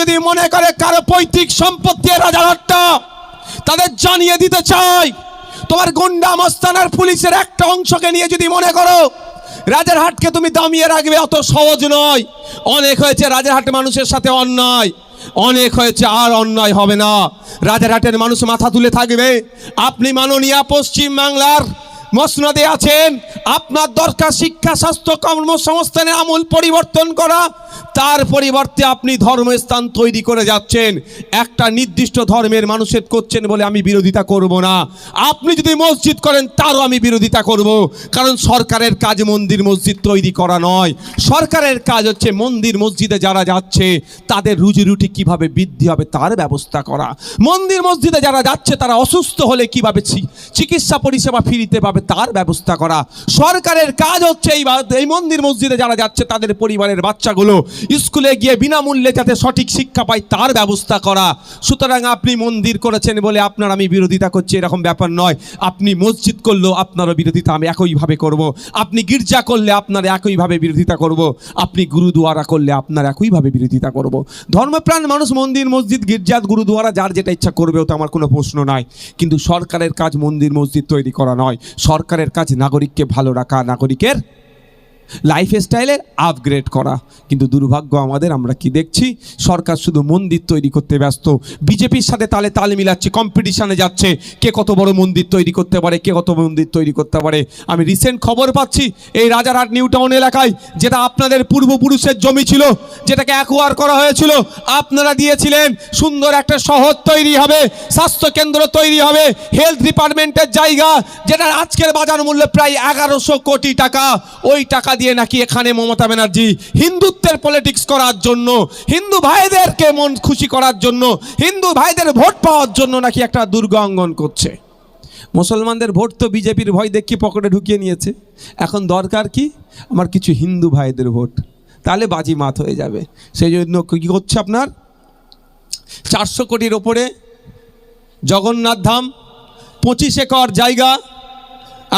যদি মনে করে কারও পৈতৃক সম্পত্তি এ রাজারহাটটা তাদের জানিয়ে দিতে চাই, তোমার গুন্ডা মস্তানার পুলিশের একটা অংশকে নিয়ে যদি মনে করো রাজারহাটকে তুমি দামিয়ে রাখবে অত সহজ নয়। অনেক হয়েছে রাজারহাট মানুষের সাথে অন্যায়, অনেক হয়েছে আর অন্যায় হবে না। রাজারহাটের মানুষ মাথা তুলে থাকবে। আপনি মাননীয় পশ্চিম বাংলার মসনদে আছেন, আপনার দরকার শিক্ষা, স্বাস্থ্য কর্মসংস্থানে আমূল পরিবর্তন করা, তার পরিবর্তে আপনি ধর্মস্থান তৈরি করে যাচ্ছেন। একটা নির্দিষ্ট ধর্মের মানুষের করছেন বলে আমি বিরোধিতা করব না। আপনি যদি মসজিদ করেন, তারও আমি বিরোধিতা করব। কারণ সরকারের কাজ মন্দির মসজিদ তৈরি করা নয়। সরকারের কাজ হচ্ছে মন্দির মসজিদে যারা যাচ্ছে, তাদের রুজি রুটি কীভাবে বৃদ্ধি হবে তার ব্যবস্থা করা। মন্দির মসজিদে যারা যাচ্ছে, তারা অসুস্থ হলে কীভাবে চিকিৎসা পরিষেবা ফিরিতে পাবে তার ব্যবস্থা করা সরকারের কাজ হচ্ছে এই এই মন্দির মসজিদে যারা যাচ্ছে, তাদের পরিবারের বাচ্চাগুলো স্কুলে গিয়ে বিনামূল্যে যাতে সঠিক শিক্ষা পায়, তার ব্যবস্থা করা সুতরাং আপনি মন্দির করেছেন বলে আপনার আমি বিরোধিতা করছি, এরকম ব্যাপার নয় আপনি মসজিদ করলেও আপনারও বিরোধিতা আমি একইভাবে করব। আপনি গির্জা করলে আপনার একইভাবে বিরোধিতা করব। আপনি গুরুদুয়ারা করলে আপনার একইভাবে বিরোধিতা করব। ধর্মপ্রাণ মানুষ মন্দির, মসজিদ গির্জা গুরুদুয়ারা, যার যেটা ইচ্ছা করবে তো আমার কোনো প্রশ্ন নাই কিন্তু সরকারের কাজ মন্দির, মসজিদ তৈরি করা নয় সরকারের কাজ নাগরিককে ভালো রাখা নাগরিকের লাইফ স্টাইলের আপগ্রেড করা। কিন্তু দুর্ভাগ্য আমাদের, আমরা কি দেখছি? সরকার শুধু মন্দির তৈরি করতে ব্যস্ত। বিজেপির সাথে তালে তাল মিলাচ্ছে কম্পিটিশনে যাচ্ছে। কে কত বড় মন্দির তৈরি করতে পারে, কে কত মন্দির তৈরি করতে পারে? আমি রিসেন্ট খবর পাচ্ছি, এই রাজারহাট নিউ টাউন এলাকায়, যেটা আপনাদের পূর্বপুরুষের জমি ছিল, যেটাকে অ্যাকোয়ার করা হয়েছিল, আপনারা দিয়েছিলেন, সুন্দর একটা শহর তৈরি হবে স্বাস্থ্য কেন্দ্র তৈরি হবে হেলথ ডিপার্টমেন্টের জায়গা যেটা আজকের বাজার মূল্য প্রায় এগারোশো কোটি টাকা। ওই টাকা দিয়ে নাকি এখানে মমতা ব্যানার্জি হিন্দুত্বের পলিটিক্স করার জন্য, হিন্দু ভাইদেরকে মন খুশি করার জন্য, হিন্দু ভাইদের ভোট পাওয়ার জন্য নাকি একটা দুর্গ অঙ্গন করছে। মুসলমানদের ভোট তো বিজেপির ভয় দেখি পকেটে ঢুকিয়ে নিয়েছে। এখন দরকার কি? আমার কিছু হিন্দু ভাইদের ভোট। তাহলে বাজি মাত হয়ে যাবে। সেই জন্য কী করছে আপনার? চারশো কোটির ওপরে জগন্নাথ ধাম, পঁচিশ একর জায়গা,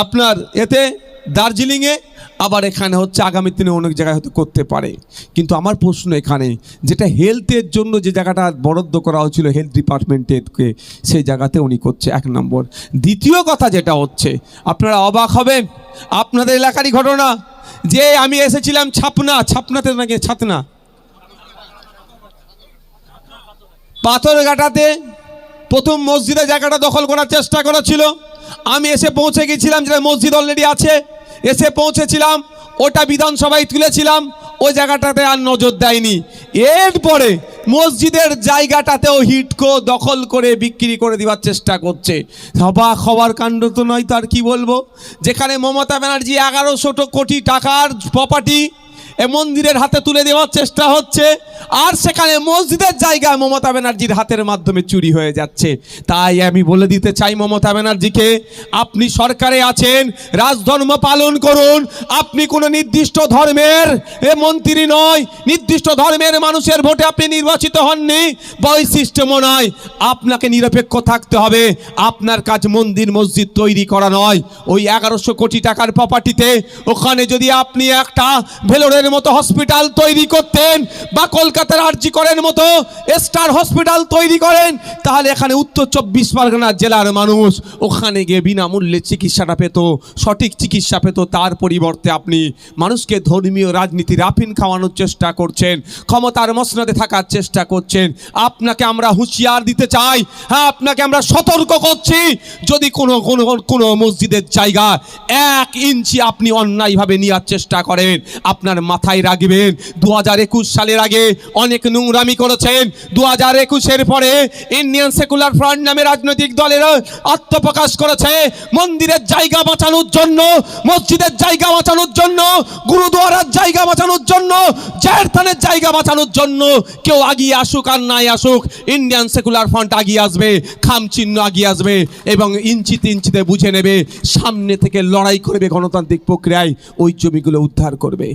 আপনার এতে দার্জিলিংয়ে আবার এখানে হচ্ছে আগামী দিনে অনেক জায়গায় হয়তো করতে পারে। কিন্তু আমার প্রশ্ন এখানে, যেটা হেলথের জন্য যে জায়গাটা বরাদ্দ করা হয়েছিল হেলথ ডিপার্টমেন্টেরকে সেই জায়গাতে উনি করছে এক নম্বর। দ্বিতীয় কথা যেটা হচ্ছে, আপনারা অবাক হবেন, আপনাদের এলাকারই ঘটনা। যে আমি এসেছিলাম ছাপনা, ছাপনাতে নাকি ছাতনা? পাথরঘাটাতে প্রথম মসজিদের জায়গাটা দখল করার চেষ্টা করেছিল। আমি এসে পৌঁছে গেছিলাম, যেটা মসজিদ অলরেডি আছে। এসে পৌঁছেছিলাম, ওটা বিধানসভায় তুলেছিলাম, ওই জায়গাটাতে আর নজর দেয়নি। এরপরে মসজিদের জায়গাটাতেও হিটকো দখল করে বিক্রি করে দেওয়ার চেষ্টা করছে। সবা খবর কাণ্ড তো নয়, তার কি বলব? যেখানে মমতা ব্যানার্জি এগারোশো কোটি টাকার প্রপার্টি এ মন্দিরের হাতে তুলে দেওয়ার চেষ্টা হচ্ছে। আর সেখানে মসজিদের জায়গা মমতা ব্যানার্জির হাতের মাধ্যমে চুরি হয়ে যাচ্ছে। তাই আমি বলে দিতে চাই মমতা ব্যানার্জিকে, আপনি সরকারে আছেন, রাজধর্ম পালন করুন। আপনি কোনো নির্দিষ্ট ধর্মের এ মন্ত্রী নয়, নির্দিষ্ট ধর্মের মানুষের ভোটে আপনি নির্বাচিত হননি। বৈশিষ্ট্যও নয় আপনাকে নিরপেক্ষ থাকতে হবে। আপনার কাজ মন্দির, মসজিদ তৈরি করা নয়। ওই এগারোশো কোটি টাকার প্রপার্টিতে ওখানে যদি আপনি একটা ভেলোরের মতো হসপিটাল তৈরি করতেন বা কলকাতার আরজি করেন মতো স্টার হসপিটাল তৈরি করেন, তাহলে এখানে উত্তর চব্বিশ পরগনা জেলার মানুষ ওখানে গিয়ে বিনামূল্যে চিকিৎসাটা পেত, সঠিক চিকিৎসা পেত, তার পরিবর্তে আপনি মানুষকে ধর্মীয় রাজনীতি রাফিন খাওয়ানোর চেষ্টা করছেন, ক্ষমতার মসনদে থাকার চেষ্টা করছেন, আপনাকে আমরা হুঁশিয়ার দিতে চাই হ্যাঁ আপনাকে আমরা সতর্ক করছি, যদি কোনো কোনো কোনো মসজিদের জায়গা এক ইঞ্চি আপনি অন্যায়ভাবে নেওয়ার চেষ্টা করেন, আপনার মাথায় রাখবেন। দু হাজার একুশ সালের আগে অনেক নোংরামি করেছেন। দু হাজার একুশের পরে ইন্ডিয়ান সেকুলার ফ্রন্ট নামে রাজনৈতিক দলের আত্মপ্রকাশ করেছে। মন্দিরের জায়গা বাঁচানোর জন্য, মসজিদের জায়গা বাঁচানোর জন্য, গুরুদুয়ারার জায়গা বাঁচানোর জন্য, জেরথানের জায়গা বাঁচানোর জন্য কেউ আগিয়ে আসুক আর নাই আসুক ইন্ডিয়ান সেকুলার ফ্রন্ট আগিয়ে আসবে, খাম চিহ্ন আগিয়ে আসবে এবং ইঞ্চিতে ইঞ্চিতে বুঝে নেবে, সামনে থেকে লড়াই করবে গণতান্ত্রিক প্রক্রিয়ায়, ওই জমিগুলো উদ্ধার করবে।